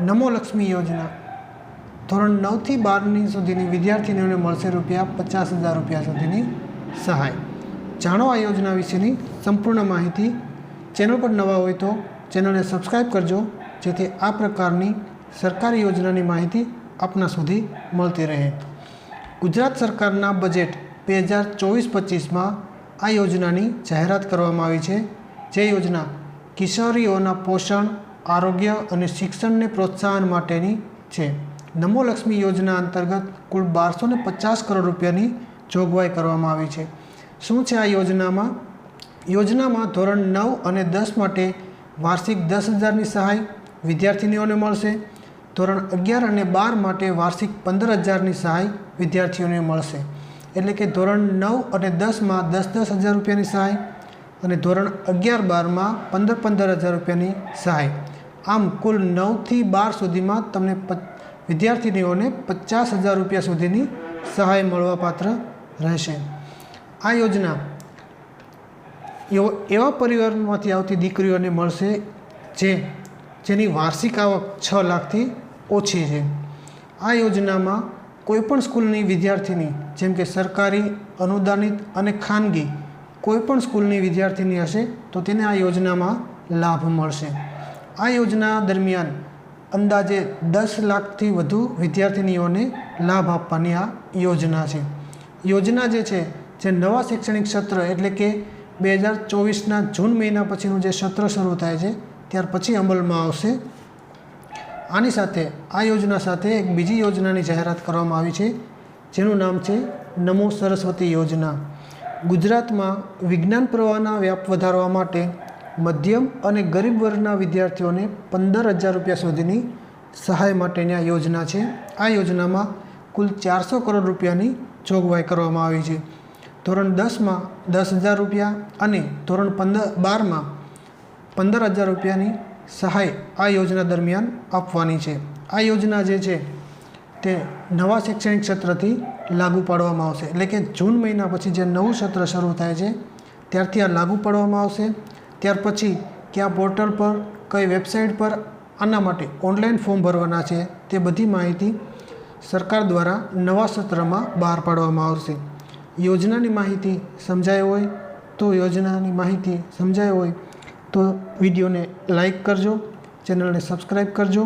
નમો લક્ષ્મી યોજના. ધોરણ નવથી બારની સુધીની વિદ્યાર્થીનીઓને મળશે રૂપિયા પચાસ હજાર રૂપિયા સુધીની સહાય. જાણો આ યોજના વિશેની સંપૂર્ણ માહિતી. ચેનલ પર નવા હોય તો ચેનલને સબસ્ક્રાઈબ કરજો, જેથી આ પ્રકારની સરકારી યોજનાની માહિતી આપના સુધી મળતી રહે. ગુજરાત સરકારના બજેટ બે હજાર ચોવીસ પચીસમાં આ યોજનાની જાહેરાત કરવામાં આવી છે. જે યોજના કિશોરીઓના પોષણ આરોગ્ય અને શિક્ષણને પ્રોત્સાહન માટેની છે. નમો લક્ષ્મી યોજના અંતર્ગત કુલ બારસો ને પચાસ કરોડ રૂપિયાની જોગવાઈ કરવામાં આવી છે. શું છે આ યોજનામાં? યોજનામાં ધોરણ નવ અને દસ માટે વાર્ષિક દસ હજારની સહાય વિદ્યાર્થીનીઓને મળશે. ધોરણ અગિયાર અને બાર માટે વાર્ષિક પંદર હજારની સહાય વિદ્યાર્થીઓને મળશે. એટલે કે ધોરણ નવ અને દસમાં દસ દસ હજાર રૂપિયાની સહાય અને ધોરણ અગિયાર બારમાં પંદર પંદર હજાર રૂપિયાની સહાય. આમ કુલ નવથી બાર સુધીમાં તમને વિદ્યાર્થીનીઓને પચાસ હજાર રૂપિયા સુધીની સહાય મળવાપાત્ર રહેશે. આ યોજના એવો, એવા પરિવારમાંથી આવતી દીકરીઓને મળશે જે, જેની વાર્ષિક આવક છ લાખથી ઓછી છે. આ યોજનામાં કોઈપણ સ્કૂલની વિદ્યાર્થીની, જેમ કે સરકારી, અનુદાનિત અને ખાનગી, કોઈપણ સ્કૂલની વિદ્યાર્થીની હશે તો તેને આ યોજનામાં લાભ મળશે. આ યોજના દરમિયાન અંદાજે દસ લાખથી વધુ વિદ્યાર્થીનીઓને લાભ આપવાની આ યોજના છે. યોજના જે છે, જે નવા શૈક્ષણિક સત્ર એટલે કે બે હજાર ચોવીસના જૂન મહિના પછીનું જે સત્ર શરૂ થાય છે, ત્યાર પછી અમલમાં આવશે. આની સાથે આ યોજના સાથે એક બીજી યોજનાની જાહેરાત કરવામાં આવી છે, જેનું નામ છે નમો સરસ્વતી યોજના. ગુજરાતમાં વિજ્ઞાન પ્રવાહના વ્યાપ વધારવા માટે મધ્યમ અને ગરીબ વર્ગના વિદ્યાર્થીઓને પંદર હજાર રૂપિયા સુધીની સહાય માટેની આ યોજના છે. આ યોજનામાં કુલ ચારસો કરોડ રૂપિયાની જોગવાઈ કરવામાં આવી છે. ધોરણ દસમાં દસ હજાર રૂપિયા અને ધોરણ પંદર બારમાં પંદર હજાર રૂપિયાની સહાય આ યોજના દરમિયાન આપવાની છે. આ યોજના જે છે તે નવા શૈક્ષણિક સત્રથી લાગુ પાડવામાં આવશે. એટલે કે જૂન મહિના પછી જે નવું સત્ર શરૂ થાય છે, ત્યારથી આ લાગુ પાડવામાં આવશે. ત્યાર પછી કયા પોર્ટલ પર, કઈ વેબસાઇટ પર, આના માટે ઓનલાઈન ફોર્મ ભરવાના છે તે બધી માહિતી સરકાર દ્વારા નવા સત્રમાં બહાર પાડવામાં આવશે. યોજનાની માહિતી સમજાય હોય તો યોજનાની માહિતી સમજાય હોય તો વિડીયોને લાઈક કરજો, ચેનલને સબસ્ક્રાઈબ કરજો.